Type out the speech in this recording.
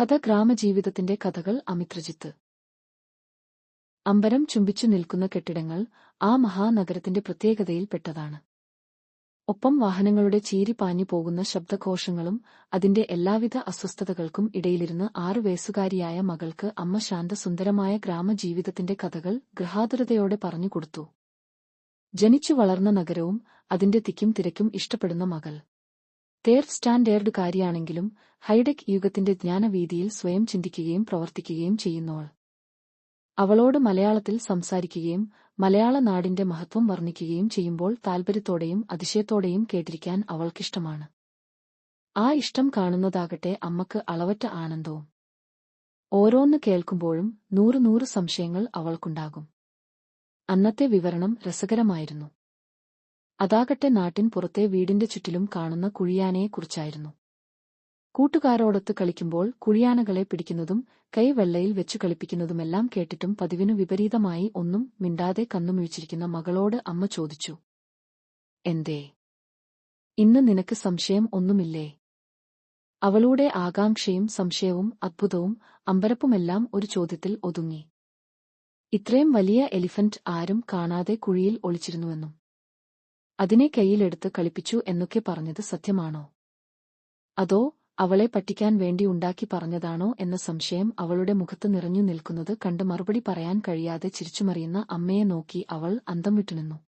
കഥ ഗ്രാമജീവിതത്തിന്റെ കഥകൾ അമിത്രജിത്ത്. അമ്പരം ചുംബിച്ചു നിൽക്കുന്ന കെട്ടിടങ്ങൾ ആ മഹാനഗരത്തിന്റെ പ്രത്യേകതയിൽപ്പെട്ടതാണ് ഒപ്പം വാഹനങ്ങളുടെ ചീരി പാഞ്ഞു പോകുന്ന ശബ്ദഘോഷങ്ങളും അതിന്റെ എല്ലാവിധ അസ്വസ്ഥതകൾക്കും ഇടയിലിരുന്ന് ആറു വയസ്സുകാരിയായ മകൾക്ക് അമ്മ ശാന്തസുന്ദരമായ ഗ്രാമജീവിതത്തിന്റെ കഥകൾ ഗൃഹാതുരതയോടെ പറഞ്ഞുകൊടുത്തു ജനിച്ചു വളർന്ന നഗരവും അതിന്റെ തിക്കും തിരക്കും ഇഷ്ടപ്പെടുന്ന മകൾ. തേർഡ് സ്റ്റാൻഡേർഡ് കാര്യാണെങ്കിലും ഹൈടെക് യുഗത്തിന്റെ ജ്ഞാനവീതിയിൽ സ്വയം ചിന്തിക്കുകയും പ്രവർത്തിക്കുകയും ചെയ്യുന്നവൾ. അവളോട് മലയാളത്തിൽ സംസാരിക്കുകയും മലയാള നാടിന്റെ മഹത്വം വർണിക്കുകയും ചെയ്യുമ്പോൾ താൽപര്യത്തോടെയും അതിശയത്തോടെയും കേട്ടിരിക്കാൻ അവൾക്കിഷ്ടമാണ്. ആ ഇഷ്ടം കാണുന്നതാകട്ടെ അമ്മയ്ക്ക് അളവറ്റ ആനന്ദവും. ഓരോന്ന് കേൾക്കുമ്പോഴും നൂറുനൂറ് നൂറ് സംശയങ്ങൾ അവൾക്കുണ്ടാകും. അന്നത്തെ വിവരണം രസകരമായിരുന്നു. അതാകട്ടെ നാട്ടിൻ പുറത്തെ വീടിന്റെ ചുറ്റിലും കാണുന്ന കുഴിയാനയെക്കുറിച്ചായിരുന്നു. കൂട്ടുകാരോടൊത്ത് കളിക്കുമ്പോൾ കുഴിയാനകളെ പിടിക്കുന്നതും കൈവെള്ളയിൽ വെച്ചു കളിപ്പിക്കുന്നതുമെല്ലാം കേട്ടിട്ടും പതിവിനു വിപരീതമായി ഒന്നും മിണ്ടാതെ കന്നുമിഴിച്ചിരിക്കുന്ന മകളോട് അമ്മ ചോദിച്ചു എന്തേ? ഇന്ന് നിനക്ക് സംശയം ഒന്നുമില്ലേ? അവളുടെ ആകാംക്ഷയും സംശയവും അദ്ഭുതവും അമ്പരപ്പുമെല്ലാം ഒരു ചോദ്യത്തിൽ ഒതുങ്ങി. ഇത്രയും വലിയ എലിഫന്റ് ആരും കാണാതെ കുഴിയിൽ ഒളിച്ചിരുന്നുവെന്നും അതിനെ കൈയിലെടുത്ത് കളിപ്പിച്ചു എന്നൊക്കെ പറഞ്ഞത് സത്യമാണോ? അതോ അവളെ പറ്റിക്കാൻ വേണ്ടി ഉണ്ടാക്കി പറഞ്ഞതാണോ എന്ന സംശയം അവളുടെ മുഖത്ത് നിറഞ്ഞു നിൽക്കുന്നത് കണ്ട് മറുപടി പറയാൻ കഴിയാതെ ചിരിച്ചുമറിയുന്ന അമ്മയെ നോക്കി അവൾ അന്തം വിട്ടുനിന്നു.